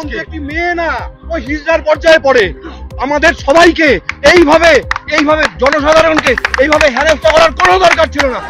আজকে একটি মেয়ে না, ওই হিজড়ার পর্যায়ে পড়ে। আমাদের সবাইকে এইভাবে এইভাবে জনসাধারণকে এইভাবে হেনস্থা করার কোনো দরকার ছিল না।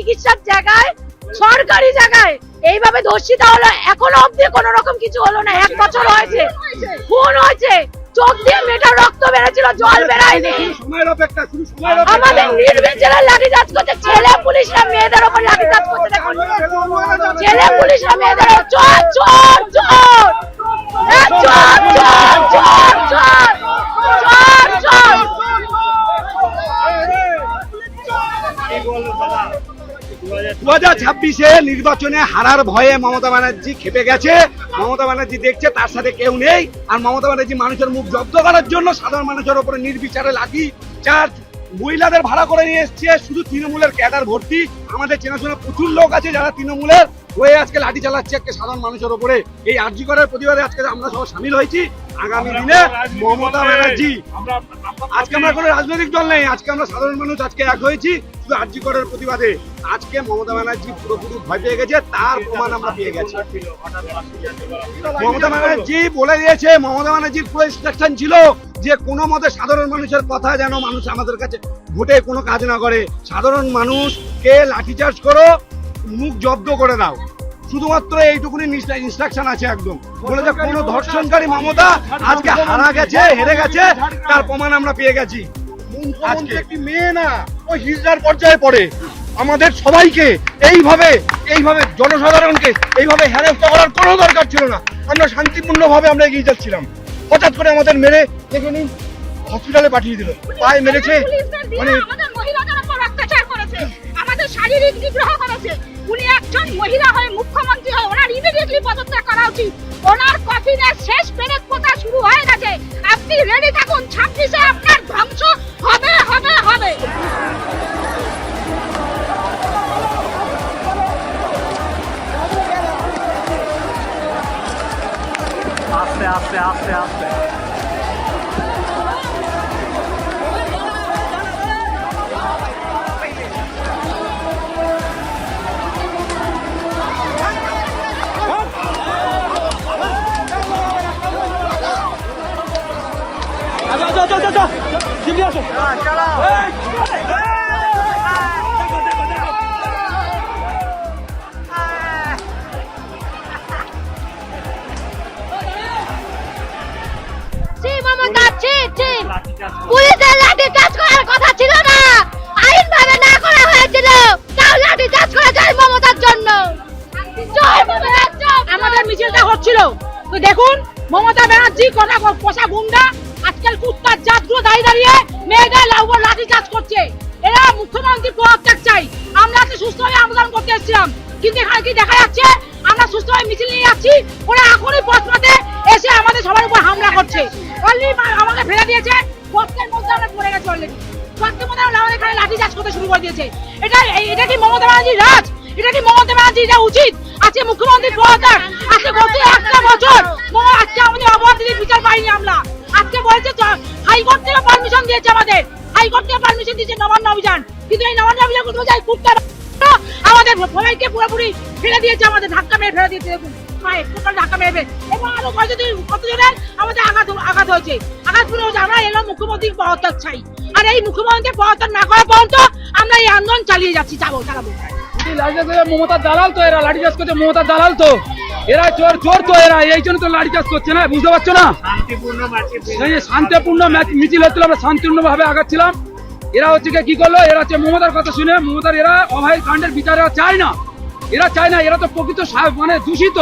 চিকিৎসার জায়গায় সরকারি জায়গায়। এইভাবে ধর্ষিতা হলো এখনও অব্দি কোন রকম কিছু হলো না। এক বছর হয়েছে খুন হয়েছে চোখ দিয়ে মেয়েটা রক্ত বেড়েছিল জল বেড়ায়নি আমাদের নির্বিচারে লাঠিচার্জ করছে ছেলে পুলিশরা মেয়েদের ওপর লাঠিচার্জ করছে দেখুন। ছেলে পুলিশরা মেয়েদের চোখ চোর নির্বাচনে হারার ভয়ে মমতা ব্যানার্জি খেপে গেছে। মমতা ব্যানার্জি দেখছে তার সাথে কেউ নেই। আর মমতা ব্যানার্জি মানুষের মুখ জব্দ করার জন্য সাধারণ মানুষের ওপরে নির্বিচারে লাঠি, চার্জ মহিলাদের ভাড়া করে নিয়ে এসছে শুধু তৃণমূলের ক্যাডার ভর্তি। আমাদের চেনাশোনা প্রচুর লোক আছে যারা তৃণমূলের হয়ে আজকে লাঠি চালাচ্ছে একটা সাধারণ মানুষের উপরে এই আর্জি করার প্রতিবাদে আজকে আমরা সব সামিল হয়েছি। আগামী দিনে মমতা ব্যানার্জি আজকে আমরা কোনো রাজনৈতিক দল নেই আজকে আমরা সাধারণ মানুষ আজকে এক হয়েছি শুধু আর্জি করার প্রতিবাদে। আজকে মমতা ব্যানার্জি পুরোপুরি ভয় পেয়ে গেছে তার প্রমাণ আমরা পেয়ে গেছি। মমতা ব্যানার্জি বলে দিয়েছে মমতা ব্যানার্জির পুরো ইনস্ট্রাকশন ছিল যে কোনো মতে সাধারণ মানুষের কথা যেন মানুষ আমাদের কাছে ভোটে কোনো কাজ না করে। সাধারণ মানুষকে লাঠিচার্জ করো মুখ জব্দ করে দাও। শুধুমাত্র এইটুকুনি ইনস্ট্রাকশন আছে একদম। বলে যে কোনো ধর্ষণকারী মমতা আজকে হারা গেছে হেরে গেছে তার প্রমাণ আমরা পেয়ে গেছি। আজকে। একটি মেয়ে না ও হিজড়ার পর্যায়ে পড়ে। আমাদের সবাইকে এইভাবে এইভাবে জনসাধারণকে এইভাবে হেনস্থা করার কোনো দরকার ছিল না। আমরা শান্তিপূর্ণভাবে আমরা এগিয়ে যাচ্ছিলাম। হঠাৎ করে আমাদের মেরে দেখে নিন হসপিটালে পাঠিয়ে দিল। পায়ে মেরেছে মানে আমাদের মহিলাদের উপর অত্যাচার করেছে আমাদের শারীরিক নিগ্রহ করেছে। উনি একজন মহিলা হয়ে মুখ্যমন্ত্রী হয়ে ওনার ইমিডিয়েটলি পদত্যাগ করা উচিত। ওনার কফিনের শেষ পেরেক কথা শুরু হয়ে গেছে? আপনি রেডি থাকুন ছাব্বিশে আপনার ধ্বংস আস্তে আস্তে আস্তে আস্তে গুন্ডা, আজকাল কুত্তার জাতগুলো দাঁড়িয়ে দাঁড়িয়ে মেয়েদের উপর লাঠি চার্জ করছে। এরা মুখ্যমন্ত্রী পদত্যাগ চাই। আমরা আজকে সুস্থভাবে আন্দোলন করতে এসেছিলাম। কিন্তু এখানে দেখা যাচ্ছে? আমরা সুস্থভাবে মিছিল নিয়ে যাচ্ছি। ওরা এখনই পথপথে এসে আমাদের সবার উপর হামলা করছে। আমাকে ফেলে দিয়েছে। মধ্যে আমরা পড়ে গেছি অলরেডি মধ্যে আমাদের এখানে লাঠি চার্জ করতে শুরু করে দিয়েছে। এটা এটা কি মমতা ব্যানার্জির রাজ? এটা কি মমতা ব্যানার্জি এটা উচিত? আজকে মুখ্যমন্ত্রী পদত্যাগ আজকে গত একটা বছর আজকে আমাদের বিচার পাইনি আমরা। আজকে বলছে হাইকোর্ট থেকে পারমিশন দিয়েছে আমাদের। হাইকোর্ট থেকে পারমিশন দিয়েছে নবান্ন অভিযান। কিন্তু এই নবান্ন অভিযান করতে যায়? কুত্তার আমাদের সবাইকে পুরোপুরি ফেলে দিয়েছে আমাদের, ধাক্কা মেরে ফেলে দিয়েছে দেখুন। পায়ে টোটাল ধাক্কা মেরে এবং আরও কতদিন কতজনের আমাদের আঘাত আঘাত হয়েছে। আঘাত পুরো হয়েছে আমরা এলাম মুখ্যমন্ত্রীর পদত্যাগ চাই। আর এই মুখ্যমন্ত্রী পদত্যাগ না করা পর্যন্ত আমরা এই আন্দোলন চালিয়ে যাচ্ছি যাব চালাবো। লাঠিচার্জ দালাল তো এরা লাঠিচার্জ করছে মমতার দালাল তো। এরা চোর চোর তো এরা এই জন্য তো লাঠিচার্জ করছে না বুঝতে পারছ না? শান্তিপূর্ণ মার্চে এই যে শান্তিপূর্ণ ম্যাচ- মিছিল হচ্ছিল আমরা শান্তিপূর্ণ ভাবে আগাচ্ছিলাম। এরা হচ্ছে গিয়ে কি করল? এরা হচ্ছে মমতার কথা শুনে মমতার এরা অভয় কাণ্ডের বিচার এরা চায় না। এরা চায় না এরা তো প্রকৃত মানে দূষিত।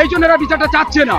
এই জন্য এরা বিচারটা চাচ্ছে না।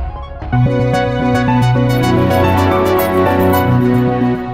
Música